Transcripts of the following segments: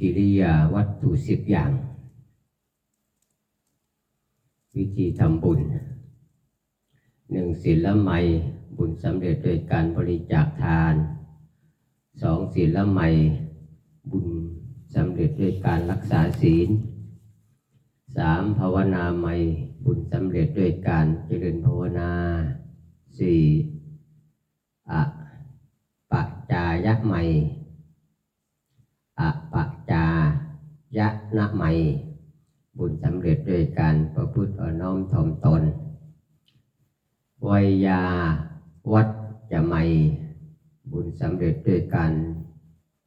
กิริยาวัตถุสิบอย่าง วิธีทำบุญหนึ่งศีลละไมบุญสำเร็จโดยการบริจาคทานสองศีลละไมบุญสำเร็จด้วยการรักษาศีลสามภาวนาไม่บุญสำเร็จด้วยการเจริญภาวนาสี่อะปะจายะไมอะปะ ยะนะไมบุญสำเร็จด้วยการประพฤติอ่อนน้อมถ่อมตนวัยาวัดจะไมบุญสำเร็จด้วยการ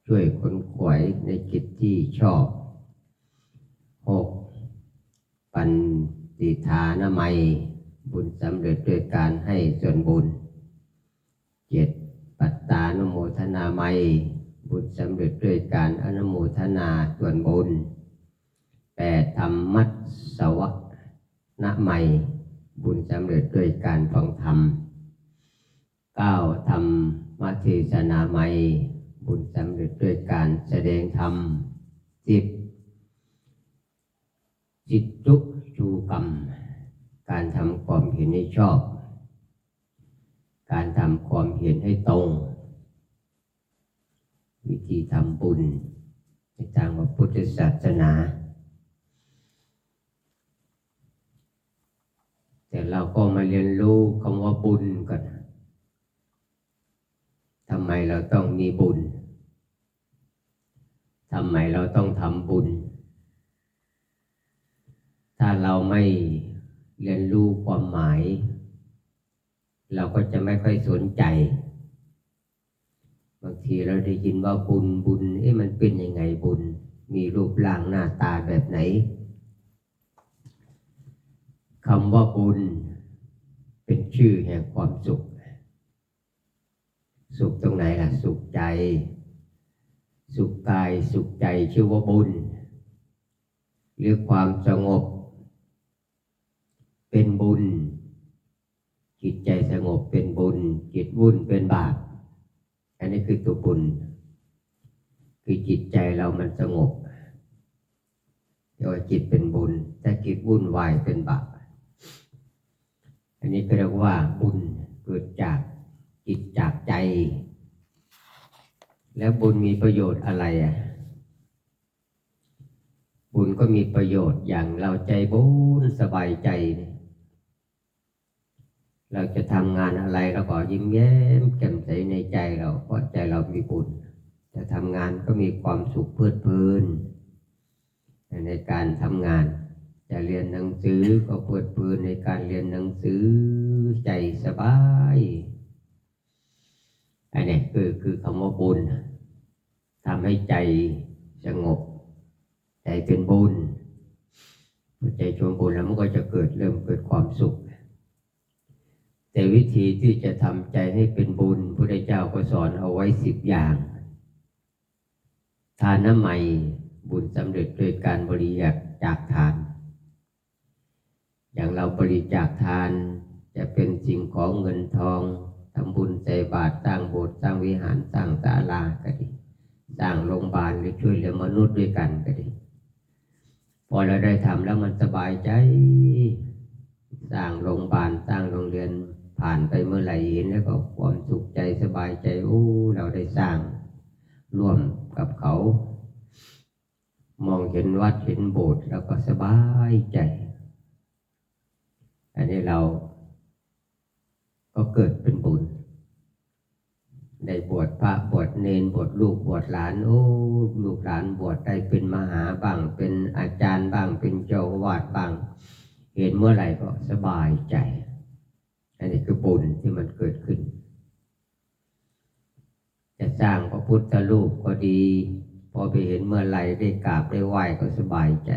ช่วยคนขวยในกิจที่ชอบหกปันติฐานามัยบุญสำเร็จด้วยการให้ส่วนบุญเจ็ดปัตตานุโมทนาไมย บุญสำเร็จด้วยการอนุโมทนาส่วนบุญแปดธรรมัสสวะนะไมยบุญสำเร็จด้วยการฟังธรรมเก้าธรรมมัเทศนาไมยบุญสำเร็จด้วยการแสดงธรรมสิบจิตตุจูกรรม การทำความเห็นให้ชอบ การทำความเห็นให้ตรง วิธีทำบุญในทางพระพุทธศาสนา แต่เราก็มาเรียนรู้คำว่าบุญก่อนทำไมเราต้องมีบุญทำไมเราต้องทำบุญ ถ้าเราไม่เรียนรู้ความหมาย เราก็จะไม่ค่อยสนใจ บางทีเราได้ยินว่าบุญบุญเอ๊ะมันเป็นยังไงบุญ มีรูปร่างหน้าตาแบบไหนคำว่าบุญ เป็นชื่อแห่งความสุข สุขตรงไหนล่ะ สุขใจ สุขกายสุขใจชื่อว่าบุญ หรือความสงบ เป็นบุญ จิตใจสงบเป็นบุญ จิตวุ่นเป็นบาป คือตัวบุญ คือจิตใจเรามันสงบเรียกว่าจิตเป็นบุญถ้าจิตวุ่นวายเป็นบาปอันนี้ก็เรียกว่าบุญเกิดจากจิตจากใจ แล้วบุญมีประโยชน์อะไรอะบุญก็มีประโยชน์อย่างเราใจบุญสบายใจเนี่ย เราจะทำงานอะไรเราก็ยิ้มแย้มแจ่มใสในใจเราเพราะใจเรามีบุญจะทำงานก็มีความสุขเพลิดเพลินในการทำงาน จะเรียนหนังสือก็เพลิดเพลินในการเรียนหนังสือใจสบายอันนี้คือคือคำว่าบุญทำให้ใจสงบ ใจเป็นบุญใจชวนบุญแล้วมันก็จะเกิดเริ่มเกิดความสุข แต่วิธีที่จะทำใจให้เป็นบุญพระเจ้าก็สอนเอาไว้สิบอย่าง ทานน้ำใหม่บุญสำเร็จโดยการบริจาคจากทาน อย่างเราบริจาคทาน จะเป็นสิ่งของเงินทองทำบุญใส่บาตรสร้างโบสถ์สร้างวิหารสร้างศาลาก็ดีสร้างโรงพยาบาลหรือช่วยเหลือมนุษย์ด้วยกันก็ดี พอเราได้ทำแล้วมันสบายใจ สร้างโรงพยาบาลสร้างโรงเรียน ผ่านไปเมื่อไหร่เห็นแล้วก็ความสุขใจสบายใจโอ้เราได้สร้าง ร่วมกับเขา มองเห็นวัดเห็นโบสถ์แล้วก็สบายใจ อันนี้เราก็เกิดเป็นบุญได้บวชพระบวชเนนบวชลูกบวชหลานโอ้ลูกหลานบวชได้เป็นมหาบ้างเป็นอาจารย์บ้างเป็นเจ้าวาดบ้าง เห็นเมื่อไหร่ก็สบายใจ นนี้คือบุญที่มันเกิดขึ้น จะสร้างพระพุทธรูปก็ดี พอไปเห็นเมื่อไหร่ได้กราบได้ไหว้ก็สบายใจ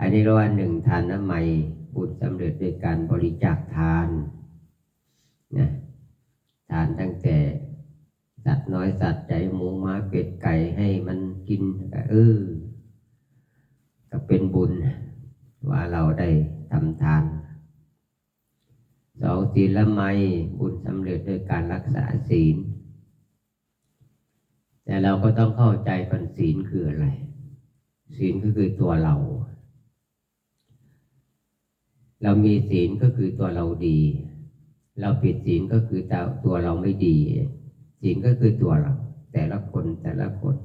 อันนี้เรียกว่าหนึ่งทานน้ำใหม่บุญสำเร็จด้วยการบริจาคทานนะทานตั้งแต่สัตว์น้อยสัตว์ใจหมูม้าเป็ดไก่ให้มันกินเออก็เป็นบุญว่าเราได้ทำทาน สองศีลไมยบุญสำเร็จด้วยการรักษาศีล แต่เราก็ต้องเข้าใจก่อนศีลคืออะไร ศีลก็คือตัวเรา เรามีศีลก็คือตัวเราดี เราผิดศีลก็คือตัวเราไม่ดี ศีลก็คือตัวเรา แต่ละคนแต่ละคน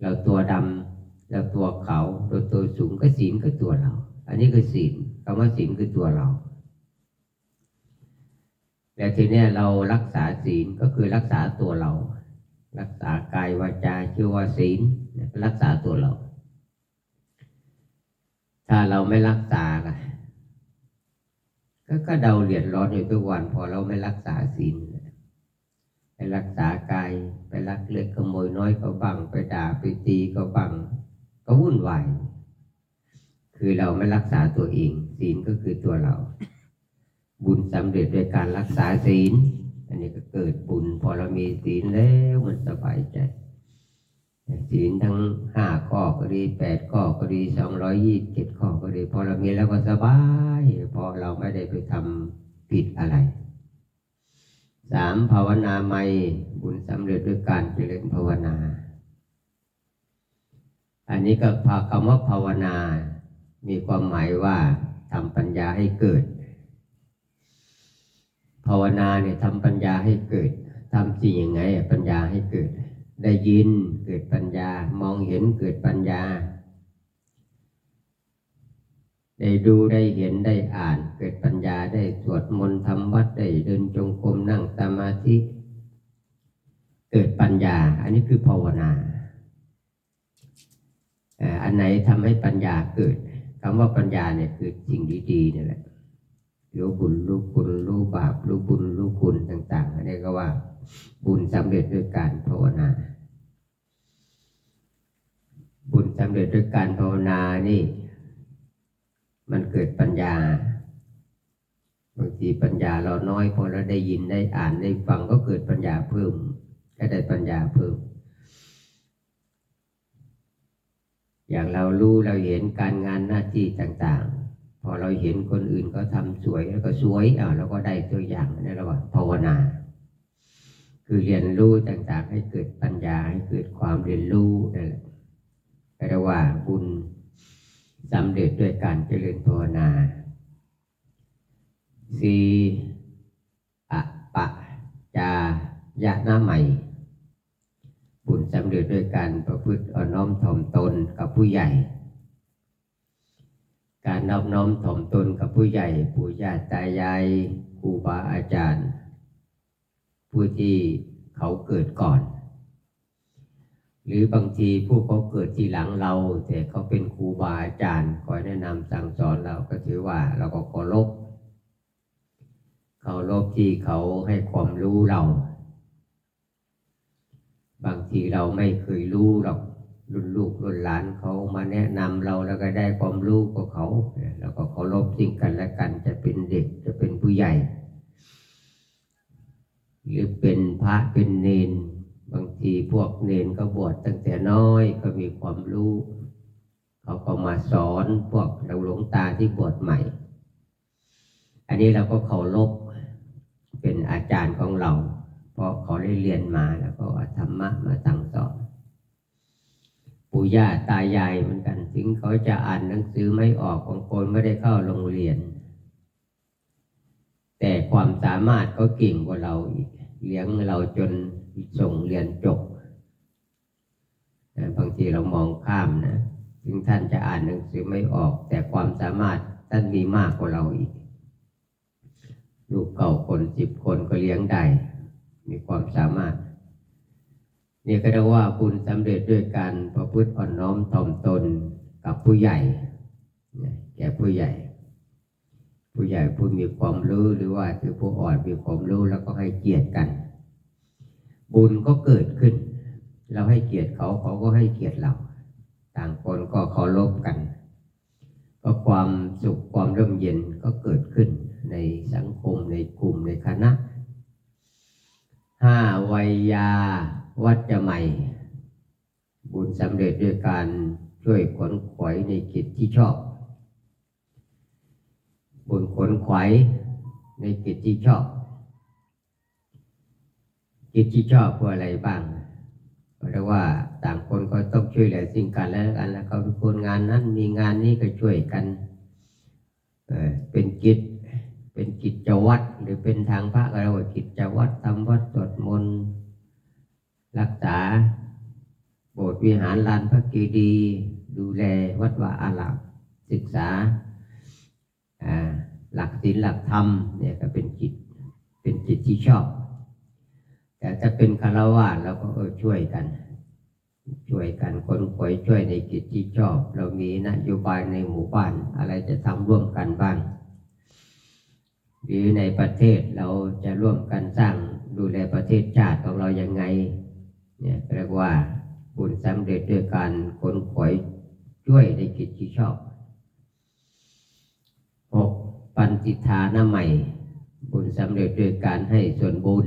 เราตัวดำเราตัวขาตัวตัวสูงก็ศีลก็ตัวเรา อันนี้คือศีลคำว่าศีลคือตัวเรา แล้วทีนี้เรารักษาศีลก็คือรักษาตัวเรา รักษากายวาจาชื่อว่าศีลรักษาตัวเรา ถ้าเราไม่รักษาล่ะก็ก็เดาเหรียญร้อนอยู่ทุกวัน พอเราไม่รักษาศีลไปรักษากายไปลักเล็กขโมยน้อยก็บังไปด่าไปตีก็บังก็วุ่นวายคือเราไม่รักษาตัวเอง ศีลก็คือตัวเรา บุญสำเร็จด้วยการรักษาศีล อันนี้ก็เกิดบุญ พอเรามีศีลแล้วมันสบายใจ ศีลทั้งห้าข้อก็ดีแปดข้อก็ดีสองร้อยยี่สิบเจ็ดข้อก็ดี พอเรามีแล้วก็สบายพอเราไม่ได้ไปทำผิดอะไรสามภาวนาไม่บุญสำเร็จด้วยการเจริญภาวนา อันนี้ก็พาคำว่าภาวนา มีความหมายว่าทำปัญญาให้เกิดาวนาเนี่ยทำปัญญาให้เกิดทำจริงยังไงปัญญาให้เกิด ได้ยินเกิดปัญญามองเห็นเกิดปัญญา ได้ดูได้เห็นได้อ่านเกิดปัญญาได้สวดมนต์ทำวัดได้เดินจงกรมนั่งสมาธิเกิดปัญญา อันนี้คือภาวนาอันไหนทำให้ปัญญาเกิดคำว่าปัญญาเนี่ยคือสิ่งดีๆนี่แหละ รู้บุญรู้คุณรู้บาปรู้บุญรู้คุณต่างๆอันนี้ก็ว่าบุญสำเร็จด้วยการภาวนา บุญสำเร็จด้วยการภาวนานี่ มันเกิดปัญญาบางทีปัญญาเราน้อยพอเราได้ยินได้อ่านได้ฟังก็เกิดปัญญาเพิ่มก็ได้ปัญญาเพิ่ม อย่างเรารู้เราเห็นการงานหน้าที่ต่างๆ พอเราเห็นคนอื่นก็ทำสวยแล้วก็สวยอ่าเราก็ได้ตัวอย่างนั่นแหว่าภาวนา คือเรียนรู้ต่างๆให้เกิดปัญญาให้เกิดความเรียนรู้นั่นแหละเรียกว่าบุญสำเร็จด้วยการเจริญภาวนาสีอะปะจายะนาใหม่ บุญสำเร็จด้วยการประพฤติอ่อนน้อมถ่อมตนกับผู้ใหญ่ นอบน้อมถ่อมตนกับผู้ใหญ่ปู่ย่าตายายครูบาอาจารย์ ผู้ที่เขาเกิดก่อน หรือบางทีผู้เขาเกิดทีหลังเรา แต่เขาเป็นครูบาอาจารย์คอยแนะนำสั่งสอนเราก็ถือว่าเราก็เคารพเคารพที่เขาให้ความรู้เรา บางทีเราไม่เคยรู้หรอก รุ่นลูกรุ่นหลานเขามาแนะนำเราแล้วก็ได้ความรู้กับเขา แล้วก็เคารพสิ่งกันและกันจะเป็นเด็กจะเป็นผู้ใหญ่ หรือเป็นพระเป็นเนน บางทีพวกเนนก็บวชตั้งแต่น้อยก็มีความรู้ เขาก็มาสอนพวกเราหลวงตาที่บวชใหม่ อันนี้เราก็เคารพเป็นอาจารย์ของเรา เพราะเขาได้เรียนมาแล้วก็ธรรมะมาสั่งสอน ปู่ย่าตายายเหมือนกัน ถึงเขาจะอ่านหนังสือไม่ออกบางคนไม่ได้เข้าโรงเรียน แต่ความสามารถเขาเก่งกว่าเราอีกเลี้ยงเราจนส่งเรียนจบบางทีเรามองข้ามนะถึงท่านจะอ่านหนังสือไม่ออก แต่ความสามารถท่านมีมากกว่าเราอีก ลูกเก่าคนสิบคนก็เลี้ยงได้ มีความสามารถ นี่ก็เรียกว่าบุญสำเร็จด้วยการประพฤติอ่อนน้อมถ่อมตนกับผู้ใหญ่ แก่ผู้ใหญ่ ผู้ใหญ่ผู้มีความรู้หรือว่าถือผู้อ่อนมีความรู้แล้วก็ให้เกียรติกัน บุญก็เกิดขึ้น เราให้เกียรติเขาเขาก็ให้เกียรติเรา ต่างคนก็เคารพกัน ก็ความสุขความร่มเย็นก็เกิดขึ้นในสังคมในกลุ่มในคณะห้าวัยยา วัจจะใหม่ บุญสำเร็จด้วยการช่วยขนขวายในกิจที่ชอบ บุญขนขวายในกิจที่ชอบ กิจที่ชอบคืออะไรบ้างก็เรียกว่าต่างคนก็ต้องช่วยเหลือสิ่งกันและกันแล้วก็ทุกคนงานนั้นมีงานนี้ก็ช่วยกันเอ่อเป็นกิจเป็นกิจวัตรหรือเป็นทางพระก็เรียกว่ากิจวัตรทำวัดสวดมนต์ รักษา โบสถ์วิหารลานพระเกดีดูแลวัดวาอารามศึกษาหลักศีลหลักธรรมเนี่ยก็เป็นจิตเป็นจิตที่ชอบ แต่ถ้าเป็นคารวะเราก็ช่วยกัน ช่วยกันคนคอยช่วยในกิจที่ชอบ เรามีนโยบายในหมู่บ้านอะไรจะทำร่วมกันบ้างหรือในประเทศเราจะร่วมกันสร้าง ว่าบุญสำเร็จด้วยการคนขอยช่วยในกิจที่ชอบหกปันติฐานะใหม่ บุญสำเร็จด้วยการให้ส่วนบุญ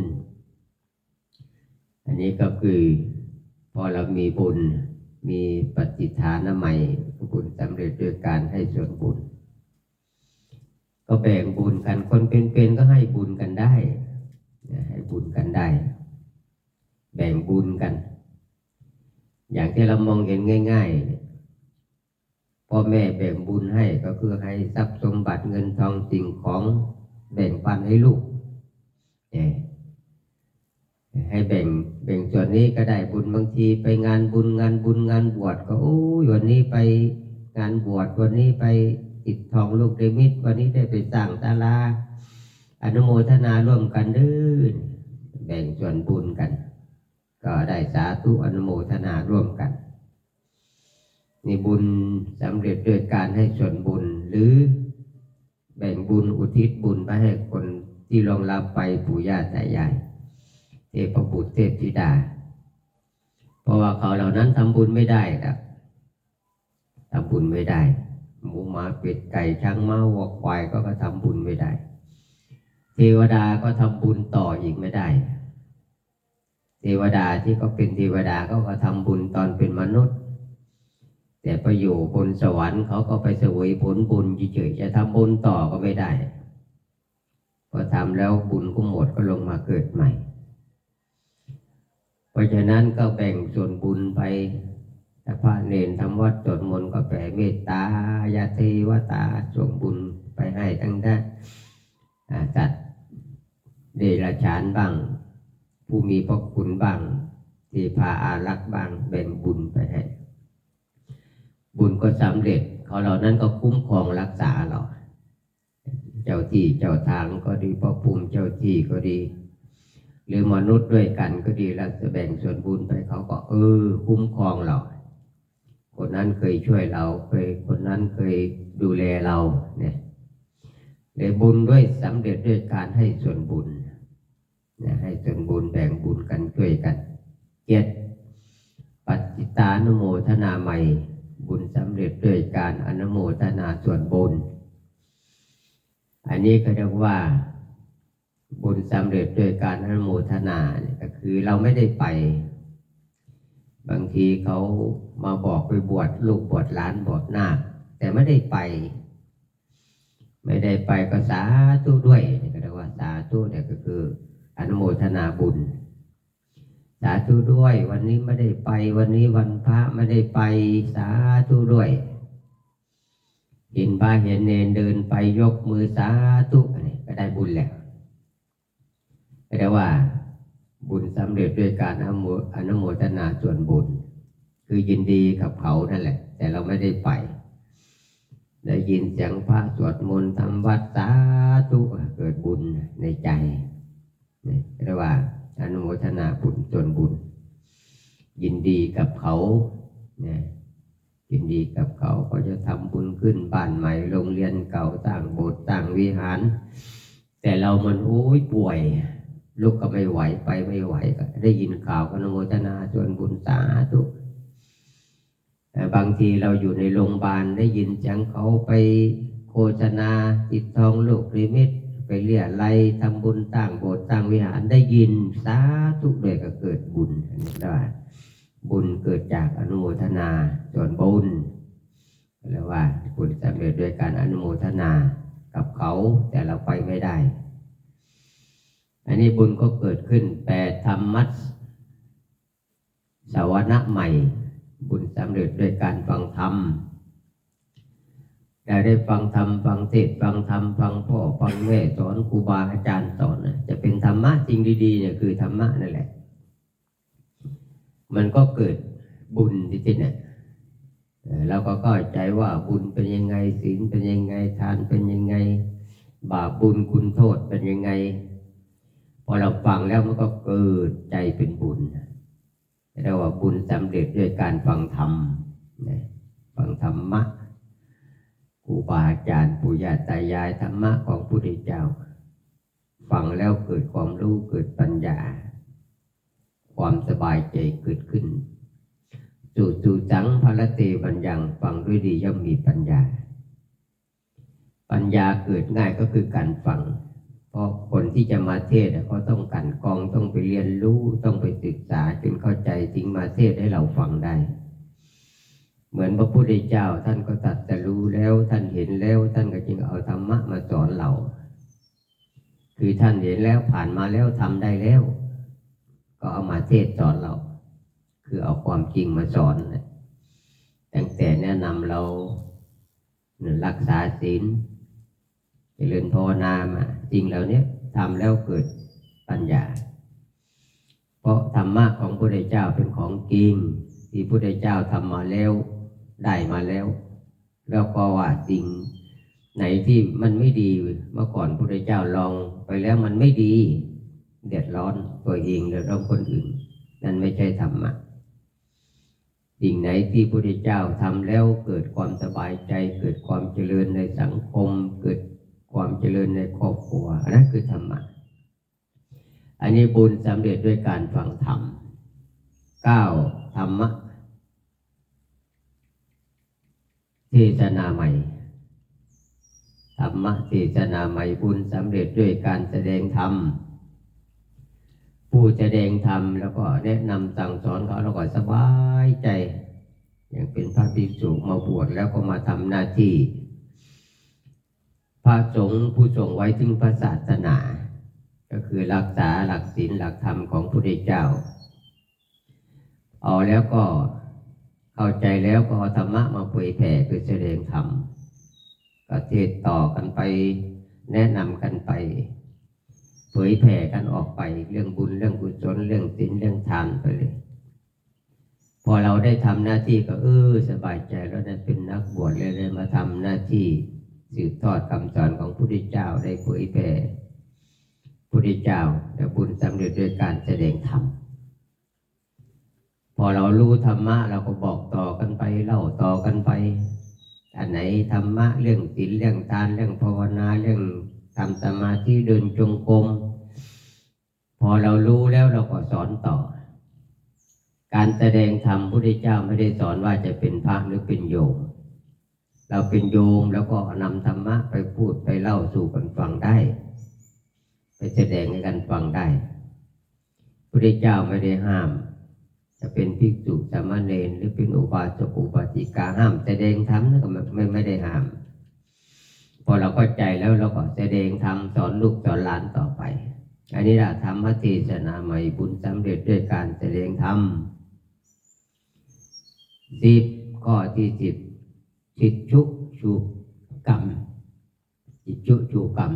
อันนี้ก็คือพอเรามีบุญมีปฏิฐานะใหม่บุญสำเร็จด้วยการให้ส่วนบุญ ก็แบ่งบุญกันคนเป็นๆก็ให้บุญกันได้ให้บุญกันได้ แบ่งบุญกัน อย่างที่เรามองเห็นง่ายๆพ่อแม่แบ่งบุญให้ก็คือให้ทรัพย์สมบัติเงินทองสิ่งของแบ่งปันให้ลูกเนี่ยให้แบ่งแบ่งส่วนนี้ก็ได้บุญบางทีไปงานบุญงานบุญงานบวชก็โอ้ยวันนี้ไปงานบวชวันนี้ไปติดทองลูกเดมิตวันนี้ได้ไปสร้างศาลาอนุโมทนาร่วมกันเด้อแบ่งส่วนบุญกัน ก็ได้สาธุอนุโมทนาร่วมกันนี่บุญสำเร็จด้วยการให้ส่วนบุญหรือแบ่งบุญอุทิศบุญไปให้คนที่ลงรับไปปู่ย่าตายายเทพบุตรเทพธิดา เพราะว่าเขาเหล่านั้นทำบุญไม่ได้ครับทำบุญไม่ได้ หมูหมาเป็ดไก่ช้างม้าวัวควายก็ก็ทำบุญไม่ได้ เทวดาก็ทำบุญต่ออีกไม่ได้ เทวดาที่เขาเป็นเทวดาเขาก็ทำบุญตอนเป็นมนุษย์ แต่ไปอยู่บนสวรรค์เขาก็ไปเสวยผลบุญเฉยๆจะทำบุญต่อก็ไม่ได้พอทำแล้วบุญก็หมดก็ลงมาเกิดใหม่ เพราะฉะนั้นก็แบ่งส่วนบุญไปถ้าพระเนนทำวัดสวดมนต์ก็แผ่เมตตายาเทวตาส่งบุญไปให้ทั้งด้านจัดเดรัจฉานบ้าง ผู้มีพระคุณบ้างที่พาอารักบ้างแบ่งบุญไปให้ บุญก็สำเร็จเขาเหล่านั้นก็คุ้มครองรักษาเรา เจ้าที่เจ้าทางก็ดีพระภูมิเจ้าที่ก็ดี หรือมนุษย์ด้วยกันก็ดีเราจะแบ่งส่วนบุญไปเขาก็เออ คุ้มครองเราคนนั้นเคยช่วยเราเคยคนนั้นเคยดูแลเราเนี่ยเลยบุญด้วยสำเร็จด้วยการให้ส่วนบุญ นะให้ส่วนบุญแบ่งบุญกันช่วยกันเจ็ดปัจจิตานุโมทนาใหม่ บุญสำเร็จด้วยการอนุโมทนาส่วนบุญ อันนี้ก็เรียกว่า บุญสำเร็จด้วยการอนุโมทนาก็คือเราไม่ได้ไป บางทีเขามาบอกไปบวชลูกบวชล้านบวชนาคแต่ไม่ได้ไป ไม่ได้ไปก็สาธุด้วยก็เรียกว่าสาธุเนี่ยก็คือ อนุโมทนาบุญ สาธุด้วย วันนี้ไม่ได้ไป วันนี้วันพระไม่ได้ไป สาธุด้วย เห็นพระเห็นเนนเดินไปยกมือสาธุอันนี้ก็ได้บุญแล้วเรียกว่า บุญสำเร็จด้วยการอนุโมอนโมทนาส่วนบุญ คือยินดีกับเขานั่นแหละ แต่เราไม่ได้ไปได้ยินเสียงพระสวดมนต์ทำวัดสาธุเกิดบุญในใจ รียกว่าอนุโมทนาบุญส่วนบุญ ยินดีกับเขาเนี่ยยินดีกับเขาเขาจะทำบุญขึ้นบ้านใหม่โรงเรียนเก่าสร้างโบสถ์สร้างวิหาร แต่เรามันโอ้ยป่วยลุกก็ไม่ไหวไปไม่ไหวก็ได้ยินข่าวก็อนุโมทนาส่วนบุญสาธุบางทีเราอยู่ในโรงพยาบาลได้ยินเสียงเขาไปโฆษณาติดทองลูกริมิต ไปเรียอะไรทำบุญตั้งโบสถ์ตั้งวิหารได้ยินสาธุเลยก็เกิดบุญอันนี้ได้ว่าบุญเกิดจากอนุโมทนาส่วนบุญเรียกว่าบุญสำเร็จด้วยการอนุโมทนากับเขาแต่เราไปไม่ได้ อันนี้บุญก็เกิดขึ้นแปดธรรมัสสวนะใหม่ บุญสำเร็จด้วยการฟังธรรม ได้ฟังธรรมฟังเทศฟังธรรมฟังพ่อฟังแม่สอนครูบาอาจารย์สอนจะเป็นธรรมะจริงดีๆเนี่ยคือธรรมะนั่นแหละ มันก็เกิดบุญที่ที่เนี่ยเราก็เข้าใจว่าบุญเป็นยังไงศีลเป็นยังไงทานเป็นยังไง บาปบุญคุณโทษเป็นยังไง พอเราฟังแล้วมันก็เกิดใจเป็นบุญเรียกว่าบุญสำเร็จด้วยการฟังธรรมฟังธรรมะ ครูบาอาจารย์ปู่ย่าตายายธรรมะของพระพุทธเจ้า ฟังแล้วเกิดความรู้เกิดปัญญา ความสบายใจเกิดขึ้นจู่จู่จังพระเตบัญญังฟังด้วยดีย่อมมีปัญญา ปัญญาเกิดง่ายก็คือการฟัง เพราะคนที่จะมาเทศเขาต้องกันกองต้องไปเรียนรู้ต้องไปศึกษาจนเข้าใจถึงมาเทศให้เราฟังได้ เหมือนพระพุทธเจ้าท่านก็ตัดจะรู้แล้วท่านเห็นแล้วท่านก็จึงเอาธรรมะมาสอนเรา คือท่านเห็นแล้วผ่านมาแล้วทำได้แล้ว ก็เอามาเทศสอนเรา คือเอาความจริงมาสอนตั้งแต่แนะนำเราหนึ่งรักษาศีลเจริญภาวนามาสิ่งเหล่านี้ทำแล้วเกิดปัญญา เพราะธรรมะของพระพุทธเจ้าเป็นของจริงที่พระพุทธเจ้าทำมาแล้ว ได้มาแล้ว แล้วก็ว่าสิ่งไหนที่มันไม่ดีเมื่อก่อนพระพุทธเจ้าลองไปแล้วมันไม่ดี เดือดร้อนตัวเองเดือดร้อนคนอื่น นั่นไม่ใช่ธรรมะสิ่งไหนที่พระพุทธเจ้าทำแล้วเกิดความสบายใจ เกิดความเจริญในสังคม เกิดความเจริญในครอบครัวอันนั้นคือธรรมะอันนี้บุญสำเร็จด้วยการฟังธรรมเก้าธรรมะ เทศนาใหม่ธรรมะเทศนาใหม่บุญสำเร็จด้วยการแสดงธรรม ผู้แสดงธรรมแล้วก็แนะนำสั่งสอนเขาแล้วก็สบายใจ อย่างเป็นพระภิกษุมาบวชแล้วก็มาทำหน้าที่ พระสงฆ์ผู้ทรงไว้ถึงพระศาสนา ก็คือรักษาหลักศีลหลักธรรมของพระพุทธเจ้า เอาแล้วก็ เข้าใจแล้วก็เอาธรรมะมาเผยแผ่คือแสดงธรรมก็เทศต่อกันไป แนะนำกันไป เผยแผ่กันออกไปเรื่องบุญเรื่องกุศลเรื่องศีลเรื่องทานไปเลย พอเราได้ทำหน้าที่ก็เออสบายใจแล้วได้เป็นนักบวชเลยได้มาทำหน้าที่สืบทอดคำสอนของพระพุทธเจ้าได้เผยแผ่พระพุทธเจ้าและบุญสำเร็จด้วยการแสดงธรรม พอเรารู้ธรรมะเราก็บอกต่อกันไปเล่าต่อกันไป อันไหนธรรมะเรื่องศีลเรื่องทานเรื่องภาวนาเรื่องทำสมาธิเดินจงกรมพอเรารู้แล้วเราก็สอนต่อ การแสดงธรรมพระพุทธเจ้าไม่ได้สอนว่าจะเป็นพระหรือเป็นโยม เราเป็นโยมแล้วก็นำธรรมะไปพูดไปเล่าสู่กันฟังได้ ไปแสดงให้กันฟังได้พระพุทธเจ้าไม่ได้ห้าม จะเป็นภิกษุสามเณรหรือเป็นอุบาสกอุบาสิกาห้ามแสดงธรรมนั่นก็ไม่ไม่ได้ห้าม พอเราเข้าใจแล้วเราก็แสดงธรรมสอนลูกสอนหลานต่อไป อันนี้แหละธรรมเทศนาใหม่บุญสำเร็จด้วยการแสดงธรรมสิบข้อที่สิบจิตชุชูกรรมจิตชุชูกรรม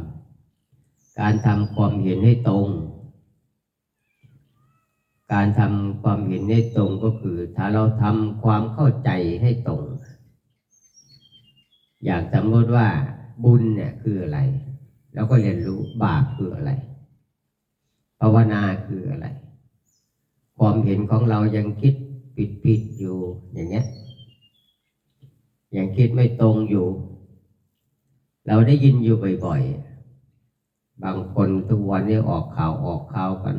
การทำความเห็นให้ตรง การทำความเห็นให้ตรงก็คือ ถ้าเราทำความเข้าใจให้ตรง อยางสมมติว่าบุญเนี่ยคืออะไร แล้วก็เรียนรู้บาปคืออะไรภาวนาคืออะไร ความเห็นของเรายังคิดผิดผิดอยู่อย่างเงี้ยยังคิดไม่ตรงอยู่ เราได้ยินอยู่บ่อยๆ บางคนทุกวันนี้ออกข่าวออกข่าวกัน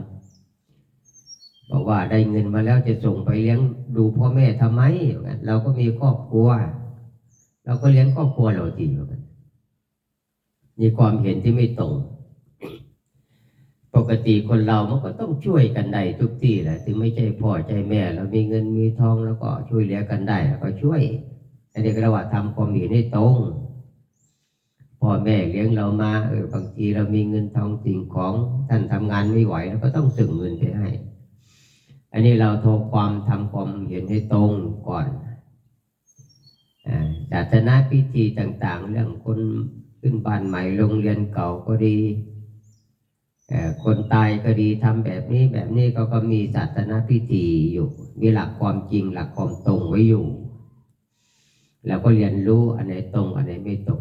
บอกว่าได้เงินมาแล้วจะส่งไปเลี้ยงดูพ่อแม่ทำไมเราก็มีครอบครัว เราก็เลี้ยงครอบครัวเราดีเหมือนกันมีความเห็นที่ไม่ตรง ปกติคนเรามันก็ต้องช่วยกันได้ทุกที่แหละถึงไม่ใช่พ่อใจแม่เรามีเงินมีทองแล้วก็ช่วยเหลือกันได้แล้วก็ช่วยอันนี้ก็เรียกว่าทำความเห็นให้ตรงพ่อแม่เลี้ยงเรามาเออบางทีเรามีเงินทองสิ่งของท่านทำงานไม่ไหวแล้วก็ต้องส่งเงินไปให้ อันนี้เราโทรความทำความเห็นให้ตรงก่อนศาสนาพิธีต่าง ๆ เรื่องคนขึ้นบ้านใหม่โรงเรียนเก่าก็ดี คนตายก็ดีทำแบบนี้แบบนี้ก็ก็มีศาสนาพิธีอยู่ มีหลักความจริงหลักความตรงไว้อยู่ แล้วก็เรียนรู้อันไหนตรงอันไหนไม่ตรง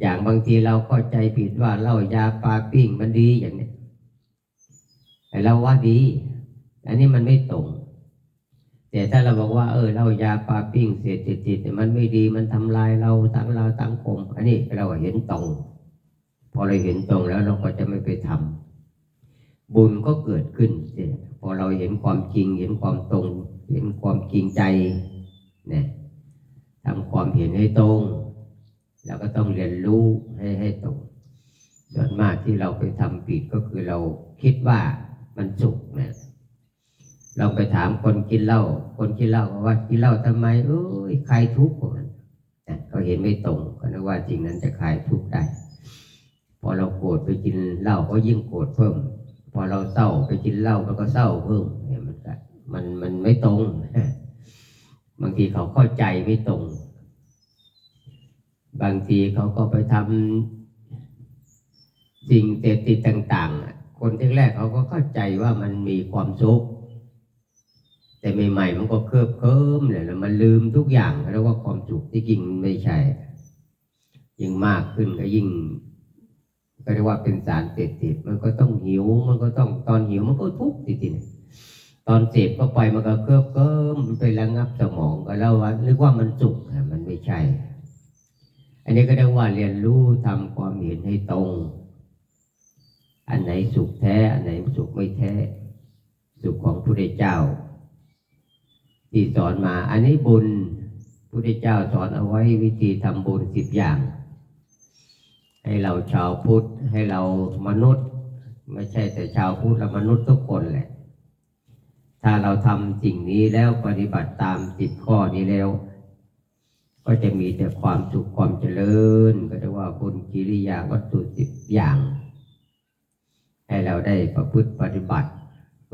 อย่างบางทีเราเข้าใจผิดว่าเหล้ายาปลาปิ้งมันดีอย่างนี้แต่เราว่าดี อันนี้มันไม่ตรง แต่ถ้าเราบอกว่า เออเหล้ายาปลาปิ้งเสพติดติดเนี่ยมันไม่ดีมันทำลายเราทั้งเราทั้งกลมอันนี้เราเห็นตรง พอเราเห็นตรงแล้วเราก็จะไม่ไปทำบุญก็เกิดขึ้นสิพอเราเห็นความจริง เห็นความตรง เห็นความจริงใจเนี่ยทำความเห็นให้ตรงเราก็ต้องเรียนรู้ให้ให้ตรงส่วนมากที่เราไปทำผิดก็คือเราคิดว่ามันสุขนะ เราไปถามคนกินเหล้าคนกินเหล้าว่ากินเหล้าทำไมเอ้ยใครทุกข์กว่ามันะเขาเห็นไม่ตรงก็นึกว่าจริงนั้นจะคลายทุกข์ได้ พอเราโกรธไปกินเหล้าก็ยิ่งโกรธเพิ่ม พอเราเศร้าไปกินเหล้ามันก็เศร้าเพิ่มเนี่ยมันมันมันไม่ตรงบางทีเขาเข้าใจไม่ตรง บางทีเขาก็ไปทำสิ่งเสพติดต่าง ๆ คนแรกเขาก็เข้าใจว่ามันมีความสุข แต่ใหม่ๆมันก็เคลิบเคลิ้มเลยแล้วมันลืมทุกอย่างแล้วว่าความสุขที่จริงมันไม่ใช่ ยิ่งมากขึ้นก็ยิ่งก็เรียกว่าเป็นสารเสพติดมันก็ต้องหิว มันก็ต้องตอนหิวมันก็ทุกข์จริงๆตอนเสพเข้าไปมันก็เคลิบเคลิ้มไประงับสมองก็แล้วว่านึกว่ามันสุขมันไม่ใช่ อันนี้ก็เรียกว่าเรียนรู้ทำความเห็นให้ตรง อันไหนสุขแท้ อันไหนสุขไม่แท้ สุขของพระเจ้า ที่สอนมา อันนี้บุญพุทธเจ้าสอนเอาไว้วิธีทำบุญสิบอย่าง ให้เราชาวพุทธให้เรามนุษย์ ไม่ใช่แต่ชาวพุทธและมนุษย์ทุกคนแหละ ถ้าเราทำสิ่งนี้แล้วปฏิบัติตามสิบข้อนี้แล้ว ก็จะมีแต่ความสุขความเจริญ ก็เรียกว่าบุญกิริยาวัตถุสิบอย่าง ให้เราได้ประพฤติปฏิบัติ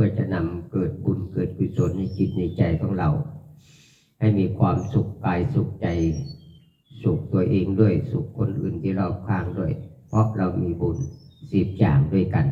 พื่อจะนำเกิดบุญเกิดกุศลในจิตในใจของเรา ให้มีความสุขกายสุขใจ สุขตัวเองด้วยสุขคนอื่นที่เราข้างด้วย เพราะเรามีบุญสิบอย่างด้วยกัน